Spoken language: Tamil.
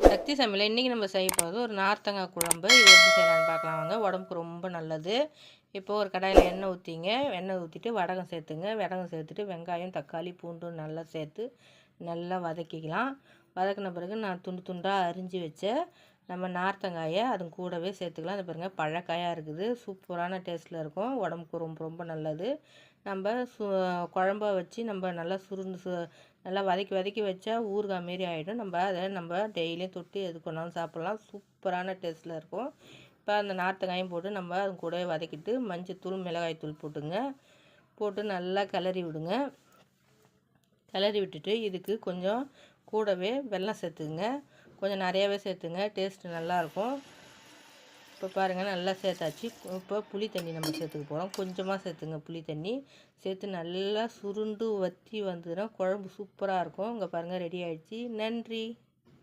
சக்தி சமையல். இன்றைக்கி நம்ம செய்ய போகிறது ஒரு நார்த்தங்காய் குழம்பு. இது எப்படி செய்யலான்னு பார்க்கலாம் வாங்க. உடம்புக்கு ரொம்ப நல்லது. இப்போ ஒரு கடாயில் எண்ணெய் ஊற்றிங்க எண்ணெய் ஊற்றிட்டு வடகம் சேர்த்துங்க. வடகம் சேர்த்துட்டு வெங்காயம் தக்காளி பூண்டு நல்லா சேர்த்து நல்லா வதக்கிக்கலாம். வதக்கின பிறகு நான் துண்டு துண்டாக அரிஞ்சு வச்ச நம்ம நார்த்தங்காயை அது கூடவே சேர்த்துக்கலாம். அது பாருங்கள் பழக்காயாக இருக்குது. சூப்பரான டேஸ்ட்டில் இருக்கும். உடம்புக்கு ரொம்ப ரொம்ப நல்லது. நம்ம சு குழம்ப வச்சு நம்ம நல்லா சுருண்டு சு நல்லா வதக்கி வதக்கி வச்சா ஊறுகாய் மாரி ஆகிடும் நம்ம அதை நம்ம டெய்லியும் தொட்டு எது கொண்டாலும் சாப்பிட்லாம். சூப்பரான டேஸ்ட்டில் இருக்கும். இப்போ அந்த நார்த்தங்காயும் போட்டு நம்ம அது கூடவே வதக்கிட்டு மஞ்சத்தூள் மிளகாய்த்தூள் போட்டுங்க. போட்டு நல்லா கிளறி விடுங்க. கிளறி விட்டுட்டு இதுக்கு கொஞ்சம் கூடவே வெல்லம் சேர்த்துங்க கொஞ்சம் நிறையாவே சேர்த்துங்க. டேஸ்ட்டு நல்லாயிருக்கும். இப்போ பாருங்கள் நல்லா சேர்த்தாச்சு. இப்போ புளி தண்ணி நம்ம சேர்த்துக்க போகிறோம் கொஞ்சமாக சேர்த்துங்க புளி தண்ணி. சேர்த்து நல்லா சுருண்டு வற்றி வந்ததுன்னா குழம்பு சூப்பராக இருக்கும். இங்கே பாருங்கள் ரெடி ஆகிடுச்சி நன்றி.